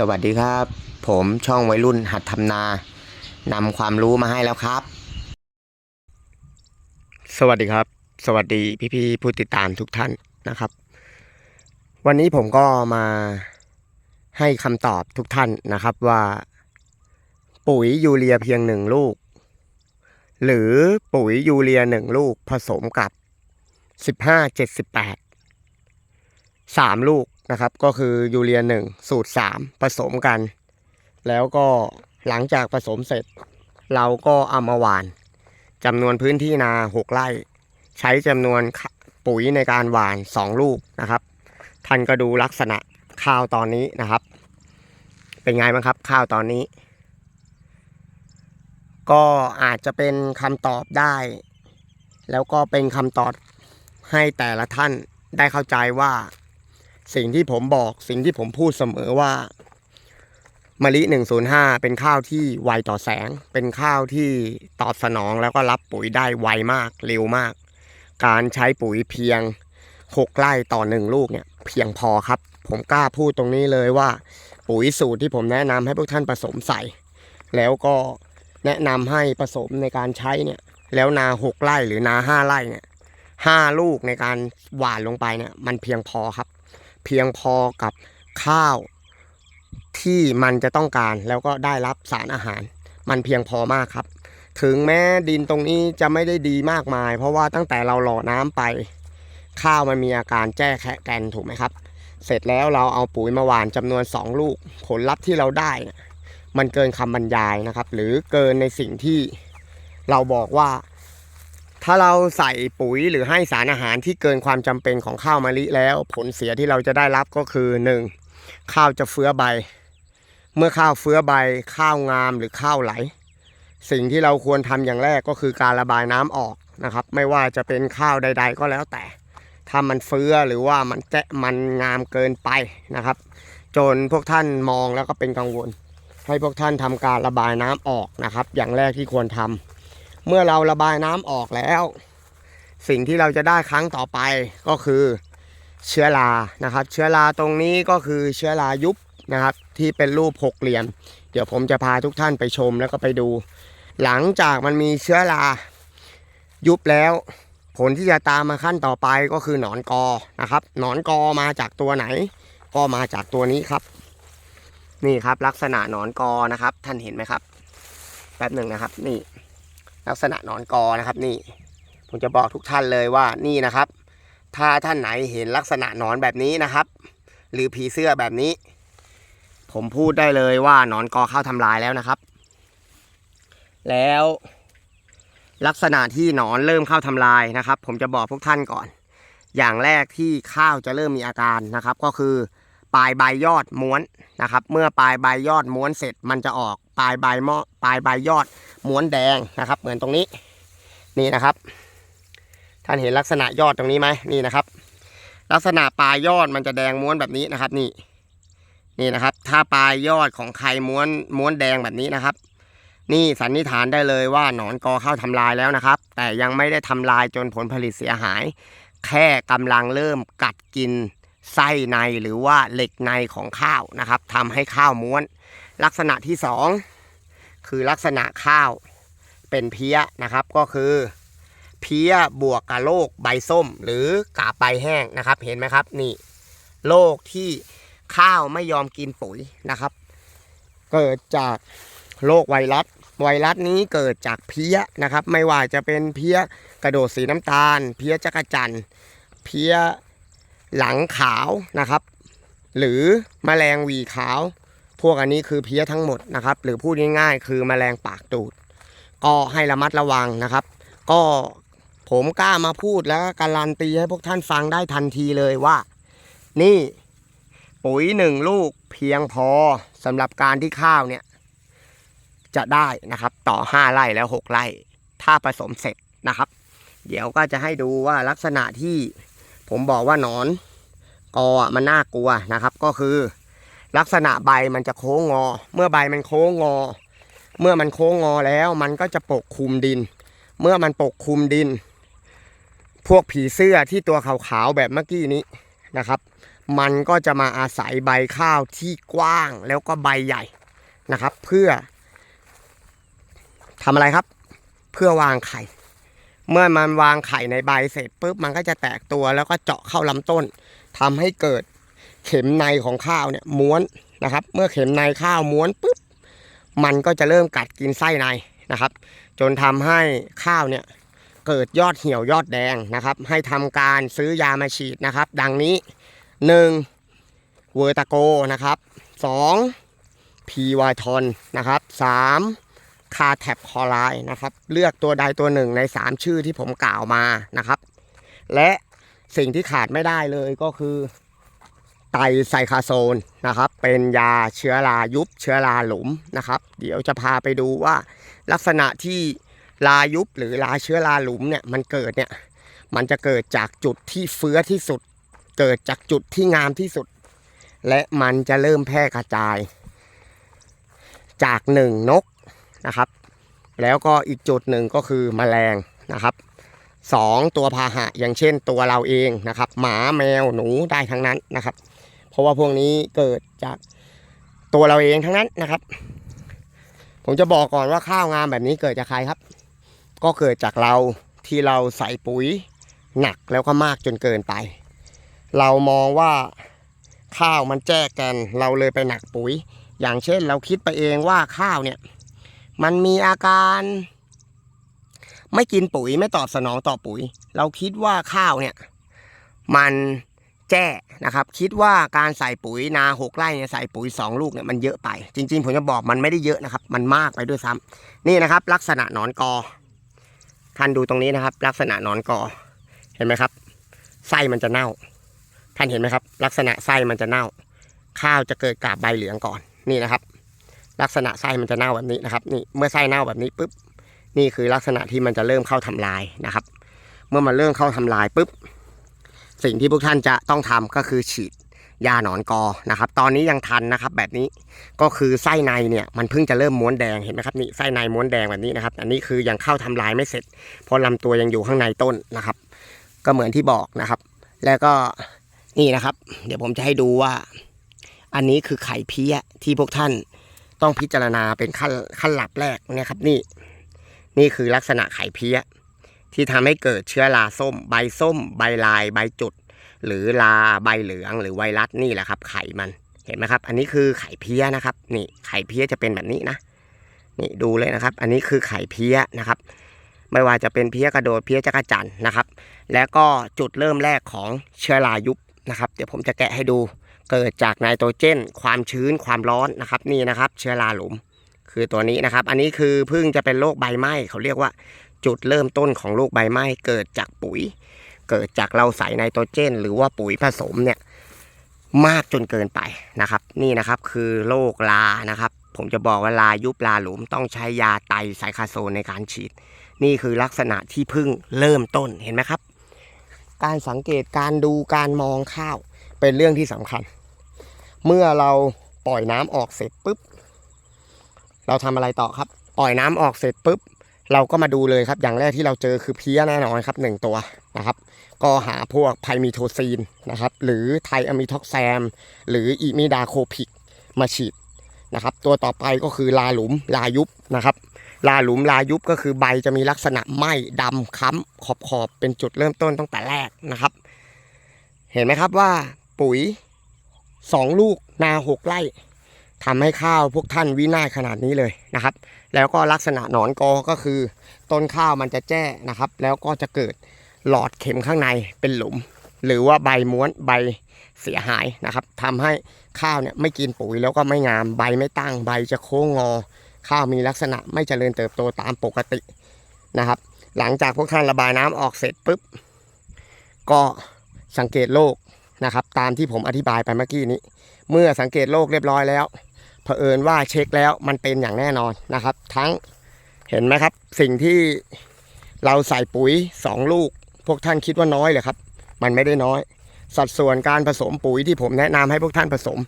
สวัสดีครับ ผมช่องวัยรุ่นหัดทำนานำความรู้มาให้แล้วครับ สวัสดีครับ สวัสดีพี่ๆผู้ติดตามทุกท่านนะครับ วันนี้ผมก็มาให้คำตอบทุกท่านนะครับว่า ปุ๋ยยูเรียเพียงหนึ่งลูก หรือปุ๋ยยูเรียหนึ่งลูกผสมกับสิบห้าเจ็ดสิบแปดสามลูก นะครับ ก็คือยูเรียหนึ่งสูตรสามผสมกัน แล้วก็หลังจากผสมเสร็จ เราก็เอามาหว่านจำนวนพื้นที่นาหกไร่ ใช้จำนวนปุ๋ยในการหว่านสองลูกนะครับ ท่านก็ดูลักษณะข้าวตอนนี้นะครับ เป็นไงบ้างครับข้าวตอนนี้ ก็อาจจะเป็นคำตอบได้ แล้วก็เป็นคำตอบให้แต่ละท่านได้เข้าใจว่า สิ่งที่ผมบอกสิ่งที่ผมพูดเสมอว่ามะลิ105 เป็นข้าวที่ไวต่อแสง เป็นข้าวที่ตอบสนองแล้วก็รับปุ๋ยได้ไวมาก เร็วมาก การใช้ปุ๋ยเพียง 6ไร่ต่อ 1 ลูกเนี่ย เพียงพอครับ ผมกล้าพูดตรงนี้เลยว่า ปุ๋ยสูตรที่ผมแนะนำให้พวกท่านผสมใส่ แล้วก็แนะนำให้ผสมในการใช้เนี่ย แล้วนา 6ไร่หรือนา 5ไร่เนี่ยห้าลูกในการหว่านลงไปเนี่ย มันเพียงพอครับ เพียงพอกับข้าวที่มันจะต้องการแล้วก็ได้รับสารอาหาร มันเพียงพอมากครับ ถึงแม้ดินตรงนี้จะไม่ได้ดีมากมาย เพราะว่าตั้งแต่เราหล่อน้ำไป ข้าวมันมีอาการแจ้แคะแกนถูกไหมครับ เสร็จแล้วเราเอาปุ๋ยมาหว่านจำนวน 2 ลูก ผลลัพธ์ที่เราได้มันเกินคำบรรยายนะครับ หรือเกินในสิ่งที่เราบอกว่า ถ้าเราใส่ปุ๋ยหรือให้สารอาหารที่เกินความจำเป็นของข้าวมะลิแล้ว ผลเสียที่เราจะได้รับก็คือ 1. ข้าวจะเฟื้อใบ เมื่อข้าวเฟื้อใบ ข้าวงามหรือข้าวไหล สิ่งที่เราควรทำอย่างแรกก็คือการระบายน้ำออกนะครับ ไม่ว่าจะเป็นข้าวใด ๆ ก็แล้วแต่ ถ้ามันเฟื้อหรือว่ามันแจะมันงามเกินไปนะครับ จนพวกท่านมองแล้วก็เป็นกังวล ให้พวกท่านทำการระบายน้ำออกนะครับ อย่างแรกที่ควรทำ เมื่อเราระบายน้ำออกแล้ว สิ่งที่เราจะได้ครั้งต่อไปก็คือเชื้อรานะครับ เชื้อราตรงนี้ก็คือเชื้อรายุบนะครับ ที่เป็นรูปหกเหลี่ยม เดี๋ยวผมจะพาทุกท่านไปชมแล้วก็ไปดู หลังจากมันมีเชื้อรายุบแล้ว ผลที่จะตามมาขั้นต่อไปก็คือหนอนกอนะครับ หนอนกอมาจากตัวไหน ก็มาจากตัวนี้ครับ นี่ครับลักษณะหนอนกอนะครับ ท่านเห็นไหมครับ แป๊บหนึ่งนะครับ นี่ ลักษณะหนอนกอนะครับนี่ผมจะบอกทุกท่านเลยว่านี่นะครับ ถ้าท่านไหนเห็นลักษณะหนอนแบบนี้นะครับ หรือผีเสื้อแบบนี้ ผมพูดได้เลยว่าหนอนกอเข้าทำลายแล้วนะครับ แล้ว ลักษณะที่หนอนเริ่มเข้าทำลายนะครับ ผมจะบอกพวกท่านก่อน อย่างแรกที่ข้าวจะเริ่มมีอาการนะครับ ก็คือปลายใบยอดม้วนนะครับ เมื่อปลายใบยอดม้วนเสร็จมันจะออก ปลายใบเมาะปลายใบยอดม้วนแดงนะครับ เหมือนตรงนี้นี่นะครับ ท่านเห็นลักษณะยอดตรงนี้ไหมนี่นะครับ ลักษณะปลายยอดมันจะแดงม้วนแบบนี้นะครับ นี่นี่นะครับ ถ้าปลายยอดของใครม้วนม้วนแดงแบบนี้นะครับ นี่สันนิษฐานได้เลยว่าหนอนกอเข้าทำลายแล้วนะครับ แต่ยังไม่ได้ทำลายจนผลผลิตเสียหาย แค่กำลังเริ่มกัดกินไส้ในหรือว่าเหล็กในของข้าวนะครับทำให้ข้าวม้วน ลักษณะที่สองคือลักษณะข้าวเป็นเพี้ยนะครับก็คือเพี้ยบวกกับโรคใบส้ม หรือกาบใบแห้งนะครับ เห็นไหมครับนี่โรคที่ข้าวไม่ยอมกินปุ๋ยนะครับ เกิดจากโรคไวรัสไวรัสนี้เกิดจากเพี้ยนะครับ ไม่ว่าจะเป็นเพี้ยกระโดดสีน้ำตาล เพี้ยจักรจันเพี้ยหลังขาวนะครับ หรือแมลงวีขาว วกอันนี้คือเพี้ยทั้งหมดนะครับ หรือพูดง่ายๆ คือแมลงปากตูด ก็ให้ระมัดระวังนะครับ ก็ผมกล้ามาพูดแล้วก็การันตีให้พวกท่านฟังได้ทันทีเลยว่า นี่ปุ๋ยหนึ่งลูกเพียงพอสำหรับการที่ข้าวเนี่ย จะได้นะครับ ต่อ 5 ไร่แล้ว 6 ไร่ ถ้าผสมเสร็จนะครับ เดี๋ยวก็จะให้ดูว่าลักษณะที่ผมบอกว่าหนอนกออมันน่ากลัวนะครับ ก็คือ ลักษณะใบมันจะโค้งงอ เมื่อใบมันโค้งงอ เมื่อมันโค้งงอแล้วมันก็จะปกคลุมดิน เมื่อมันปกคลุมดิน พวกผีเสื้อที่ตัวขาวๆแบบเมื่อกี้นี้นะครับ มันก็จะมาอาศัยใบข้าวที่กว้างแล้วก็ใบใหญ่นะครับ เพื่อทำอะไรครับ เพื่อวางไข่ เมื่อมันวางไข่ในใบเสร็จปุ๊บมันก็จะแตกตัวแล้วก็เจาะเข้าลำต้นทำให้เกิด เข็มในของข้าวเนี่ยม้วนนะครับ เมื่อเข็มในข้าวม้วนปุ๊บมันก็จะเริ่มกัดกินไส้ในนะครับ จนทำให้ข้าวเนี่ยเกิดยอดเหี่ยวยอดแดงนะครับ ให้ทำการซื้อยามาฉีดนะครับ ดังนี้ 1. เวอร์ตาโกนะครับ 2. พีวายทอนนะครับ 3. คาแท็บคอไลนะครับ เลือกตัวใดตัวหนึ่งใน 3 ชื่อที่ผมกล่าวมานะครับ และสิ่งที่ขาดไม่ได้เลยก็คือ ไตไซคาโซนนะครับ เป็นยาเชื้อรายุบเชื้อราหลุมนะครับ เดี๋ยวจะพาไปดูว่าลักษณะที่รายุบหรือราเชื้อราหลุมเนี่ยมันเกิดเนี่ยมันจะเกิดจากจุดที่เฟื้อที่สุด เกิดจากจุดที่งามที่สุด และมันจะเริ่มแพร่กระจาย จากหนึ่งนกนะครับ แล้วก็อีกจุดหนึ่งก็คือแมลงนะครับสองตัวพาหะอย่างเช่นตัวเราเองนะครับ หมาแมวหนูได้ทั้งนั้นนะครับ ราะว่าพวกนี้เกิดจากตัวเราเองทั้งนั้นนะครับ ผมจะบอกก่อนว่าข้าวงามแบบนี้เกิดจากใครครับ ก็เกิดจากเราที่เราใส่ปุ๋ยหนักแล้วก็มากจนเกินไป เรามองว่าข้าวมันแจ้กัน เราเลยไปหนักปุ๋ย อย่างเช่นเราคิดไปเองว่าข้าวเนี่ยมันมีอาการ ไม่กินปุ๋ยไม่ตอบสนองต่อปุ๋ย เราคิดว่าข้าวเนี่ย มัน แจ้นะครับ คิดว่าการใส่ปุ๋ยนาหกไร่เนี่ยใส่ปุ๋ยสองลูกเนี่ยมันเยอะไป จริง ๆ ผมจะบอกมันไม่ได้เยอะนะครับ มันมากไปด้วยซ้ำนี่นะครับ ลักษณะหนอนกอท่านดูตรงนี้นะครับ ลักษณะหนอนกอเห็นไหมครับไส้มันจะเน่า ท่านเห็นไหมครับ ลักษณะไส้มันจะเน่า ข้าวจะเกิดกาบใบเหลืองก่อนนี่นะครับ ลักษณะไส้มันจะเน่าแบบนี้นะครับ นี่เมื่อไส้เน่าแบบนี้ปุ๊บนี่คือลักษณะที่มันจะเริ่มเข้าทำลายนะครับ เมื่อมันเริ่มเข้าทำลายปุ๊บ สิ่งที่พวกท่านจะต้องทำก็คือฉีดยาหนอนกอนะครับ ตอนนี้ยังทันนะครับ แบบนี้ก็คือไส้ในเนี่ยมันเพิ่งจะเริ่มม้วนแดงเห็นไหมครับนี่ไส้ในม้วนแดงแบบนี้นะครับ อันนี้คือยังเข้าทำลายไม่เสร็จเพราะลำตัวยังอยู่ข้างในต้นนะครับ ก็เหมือนที่บอกนะครับ แล้วก็นี่นะครับ เดี๋ยวผมจะให้ดูว่า อันนี้คือไข่เพี้ยที่พวกท่านต้องพิจารณาเป็นขั้นขั้นหลับแรกนี่ยครับ นี่ นี่คือลักษณะไข่เพี้ย ที่ทำให้เกิดเชื้อราส้ม ใบส้ม ใบลาย ใบจุด หรือลาใบเหลืองหรือไวรัสนี่แหละครับ ไข่มันเห็นไหมครับ อันนี้คือไข่เพี้ยนะครับ นี่ไข่เพี้ยจะเป็นแบบนี้นะนี่ดูเลยนะครับ อันนี้คือไข่เพี้ยนะครับ ไม่ว่าจะเป็นเพี้ยกระโดดเพี้ยจักรจันนะครับ แล้วก็จุดเริ่มแรกของเชื้อรายุบนะครับ เดี๋ยวผมจะแกะให้ดู เกิดจากไนโตรเจน ความชื้นความร้อนนะครับ นี่นะครับ เชื้อราหลุม คือตัวนี้นะครับ อันนี้คือพิ่งจะเป็นโรคใบไหม้เขาเรียกว่า จุดเริ่มต้นของโรคใบไหม้เกิดจากปุ๋ย เกิดจากเราใส่ไนโตรเจน หรือว่าปุ๋ยผสมเนี่ยมากจนเกินไปนะครับ นี่นะครับคือโรคลานะครับ ผมจะบอกว่าลายุบลาหลุมต้องใช้ยาไตไซคาโซนในการฉีด นี่คือลักษณะที่เพิ่งเริ่มต้นเห็นไหมครับ การสังเกตการดูการมองข้าวเป็นเรื่องที่สำคัญ เมื่อเราปล่อยน้ำออกเสร็จปุ๊บเราทำอะไรต่อครับ ปล่อยน้ำออกเสร็จปุ๊บ เราก็มาดูเลยครับ อย่างแรกที่เราเจอคือเพี้ยแน่นอนครับหนึ่งตัวนะครับ ก็หาพวกไพมิโทซีนนะครับ หรือไทอะมิท็อกแซม หรืออิมิดาโคพิกมาฉีดนะครับ ตัวต่อไปก็คือลาหลุมลายุบนะครับ ลาหลุมลายุบก็คือใบจะมีลักษณะไหม้ดำค้ำขอบขอบเป็นจุดเริ่มต้นตั้งแต่แรกนะครับ เห็นไหมครับว่าปุ๋ยสองลูกนาหกไร่ ทำให้ข้าวพวกท่านวินาศขนาดนี้เลยนะครับ แล้วก็ลักษณะหนอนกอก็คือ ต้นข้าวมันจะแจ้นะครับ แล้วก็จะเกิดหลอดเข็มข้างในเป็นหลุม หรือว่าใบม้วนใบเสียหายนะครับทำให้ข้าวเนี่ยไม่กินปุ๋ยแล้วก็ไม่งามใบไม่ตั้งใบจะโค้งงอ ข้าวมีลักษณะไม่เจริญเติบโตตามปกตินะครับ หลังจากพวกท่านระบายน้ำออกเสร็จปุ๊บ ก็สังเกตโรคนะครับ ตามที่ผมอธิบายไปเมื่อกี้นี้ เมื่อสังเกตโรคเรียบร้อยแล้ว เผอิญว่าเช็คแล้วมันเป็นอย่างแน่นอนนะครับ ทั้งเห็นไหมครับ สิ่งที่เราใส่ปุ๋ยสองลูก พวกท่านคิดว่าน้อยเหรอครับ มันไม่ได้น้อย สัดส่วนการผสมปุ๋ยที่ผมแนะนำให้พวกท่านผสม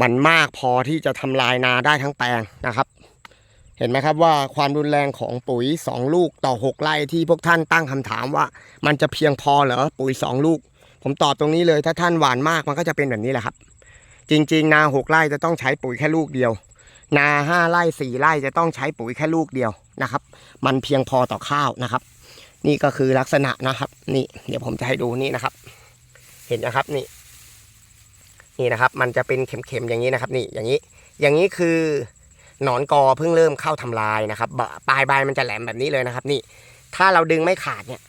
มันมากพอที่จะทำลายนาได้ทั้งแปลงนะครับ เห็นไหมครับว่าความรุนแรงของปุ๋ย 2 ลูกต่อ 6ไร่ที่พวกท่านตั้งคำถามว่า มันจะเพียงพอเหรอปุ๋ย 2 ลูก ผมตอบตรงนี้เลยถ้าท่านหวานมากมันก็จะเป็นแบบนี้แหละครับ จริง ๆ นาหกไร่จะต้องใช้ปุ๋ยแค่ลูกเดียว นาห้าไร่สี่ไร่จะต้องใช้ปุ๋ยแค่ลูกเดียวนะครับ มันเพียงพอต่อข้าวนะครับ นี่ก็คือลักษณะนะครับ นี่เดี๋ยวผมจะให้ดูนี่นะครับ เห็นนะครับนี่ นี่นะครับ มันจะเป็นเข็มๆอย่างนี้นะครับ นี่อย่างนี้ อย่างนี้คือหนอนกอเพิ่งเริ่มเข้าทำลายนะครับปลายใบมันจะแหลมแบบนี้เลยนะครับ นี่ ถ้าเราดึงไม่ขาดเนี่ย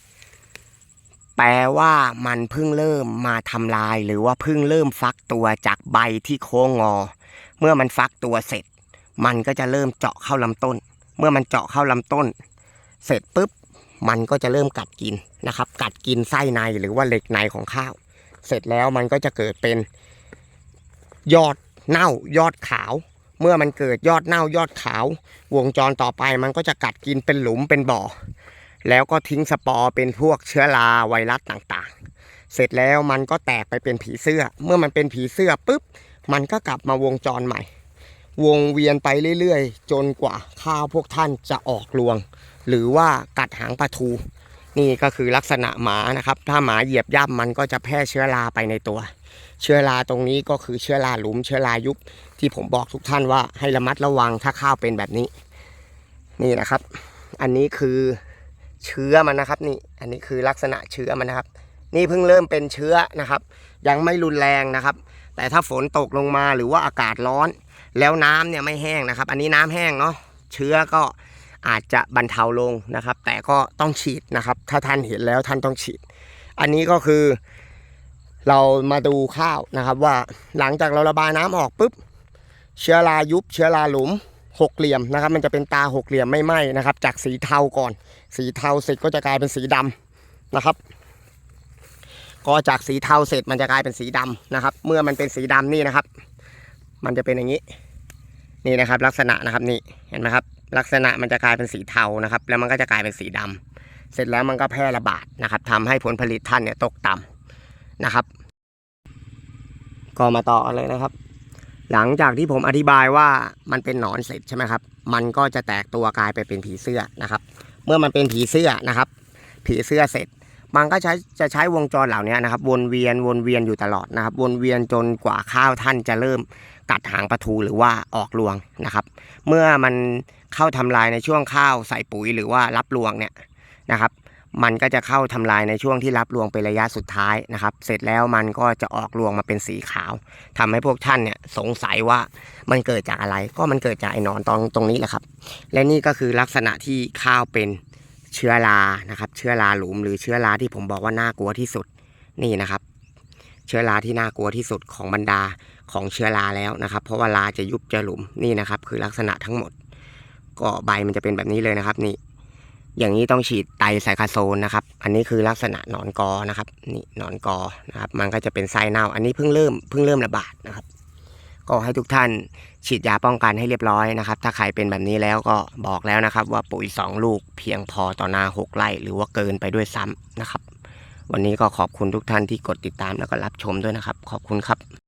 แปลว่ามันเพิ่งเริ่มมาทำลาย หรือว่าเพิ่งเริ่มฟักตัวจากใบที่โค้งงอ เมื่อมันฟักตัวเสร็จ มันก็จะเริ่มเจาะเข้าลำต้น เมื่อมันเจาะเข้าลำต้น เสร็จปุ๊บ มันก็จะเริ่มกัดกินนะครับ กัดกินไส้ในหรือว่าเหล็กในของข้าว เสร็จแล้วมันก็จะเกิดเป็นยอดเน่ายอดขาว เมื่อมันเกิดยอดเน่ายอดขาว วงจรต่อไปมันก็จะกัดกินเป็นหลุมเป็นบ่อ แล้วก็ทิ้งสปอร์เป็นพวกเชื้อราไวรัสต่างๆ เสร็จแล้วมันก็แตกไปเป็นผีเสื้อ เมื่อมันเป็นผีเสื้อปุ๊บ มันก็กลับมาวงจรใหม่ วงเวียนไปเรื่อยๆ จนกว่าข้าวพวกท่านจะออกรวง หรือว่ากัดหางปลาทู นี่ก็คือลักษณะหมานะครับ ถ้าหมาเหยียบย่ำมันก็จะแพร่เชื้อราไปในตัว เชื้อราตรงนี้ก็คือเชื้อราหลุม เชื้อรายุบที่ผมบอกทุกท่านว่าให้ระมัดระวังถ้าข้าวเป็นแบบนี้ นี่นะครับ อันนี้คือ เชื้อมันนะครับนี่อันนี้คือลักษณะเชื้อมันนะครับ นี่เพิ่งเริ่มเป็นเชื้อนะครับ ยังไม่รุนแรงนะครับ แต่ถ้าฝนตกลงมาหรือว่าอากาศร้อน แล้วน้ำเนี่ยไม่แห้งนะครับ อันนี้น้ำแห้งเนาะเชื้อก็อาจจะบรรเทาลงนะครับ แต่ก็ต้องฉีดนะครับ ถ้าท่านเห็นแล้วท่านต้องฉีด อันนี้ก็คือ เรามาดูข้าวนะครับ ว่าหลังจากเราระบายน้ำออกปุ๊บเชื้อรายุบเชื้อราหลุม หกเหลี่ยมนะครับ มันจะเป็นตาหกเหลี่ยมไม่ไหม้นะครับ จากสีเทาก่อน สีเทาเสร็จก็จะกลายเป็นสีดำนะครับ ก็จากสีเทาเสร็จมันจะกลายเป็นสีดำนะครับ เมื่อมันเป็นสีดำนี่นะครับ มันจะเป็นอย่างนี้ นี่นะครับ ลักษณะนะครับนี่เห็นไหมครับ ลักษณะมันจะกลายเป็นสีเทานะครับ แล้วมันก็จะกลายเป็นสีดำเสร็จแล้วมันก็แพร่ระบาดนะครับทำให้ผลผลิตท่านเนี่ยตกต่ำนะครับ ก็มาต่อเลยนะครับ หลังจากที่ผมอธิบายว่ามันเป็นหนอนเสร็จใช่ไหมครับ มันก็จะแตกตัวกลายไปเป็นผีเสื้อนะครับ เมื่อมันเป็นผีเสื้อนะครับ ผีเสื้อเสร็จ มันก็ใช้จะใช้วงจรเหล่านี้นะครับ วนเวียนวนเวียนอยู่ตลอดนะครับ วนเวียนจนกว่าข้าวท่านจะเริ่มกัดหางปลาทูหรือว่าออกรวงนะครับ เมื่อมันเข้าทำลายในช่วงข้าวใส่ปุ๋ยหรือว่ารับรวงเนี่ยนะครับ มันก็จะเข้าทำลายในช่วงที่รับรวงเป็นระยะสุดท้ายนะครับ เสร็จแล้วมันก็จะออกรวงมาเป็นสีขาวทำให้พวกท่านเนี่ยสงสัยว่ามันเกิดจากอะไร ก็มันเกิดจากไอ้นอนตรงตรงนี้แหละครับ และนี่ก็คือลักษณะที่ข้าวเป็นเชื้อรานะครับ เชื้อราหลุมหรือเชื้อราที่ผมบอกว่าน่ากลัวที่สุดนี่นะครับ เชื้อราที่น่ากลัวที่สุดของบรรดาของเชื้อราแล้วนะครับ เพราะว่าราจะยุบจะหลุมนี่นะครับ คือลักษณะทั้งหมด ก็ใบมันจะเป็นแบบนี้เลยนะครับนี่ อย่างนี้ต้องฉีดไตรไซคาโซนนะครับ อันนี้คือลักษณะหนอนกอนะครับ นี่หนอนกอนะครับ มันก็จะเป็นไส้เน่า อันนี้เพิ่งเริ่มเพิ่งเริ่มระบาดนะครับ ก็ให้ทุกท่านฉีดยาป้องกันให้เรียบร้อยนะครับ ถ้าใครเป็นแบบนี้แล้วก็บอกแล้วนะครับ ว่าปุ๋ย 2 ลูกเพียงพอต่อนา 6 ไร่ หรือว่าเกินไปด้วยซ้ำนะครับ วันนี้ก็ขอบคุณทุกท่านที่กดติดตามแล้วก็รับชมด้วยนะครับ ขอบคุณครับ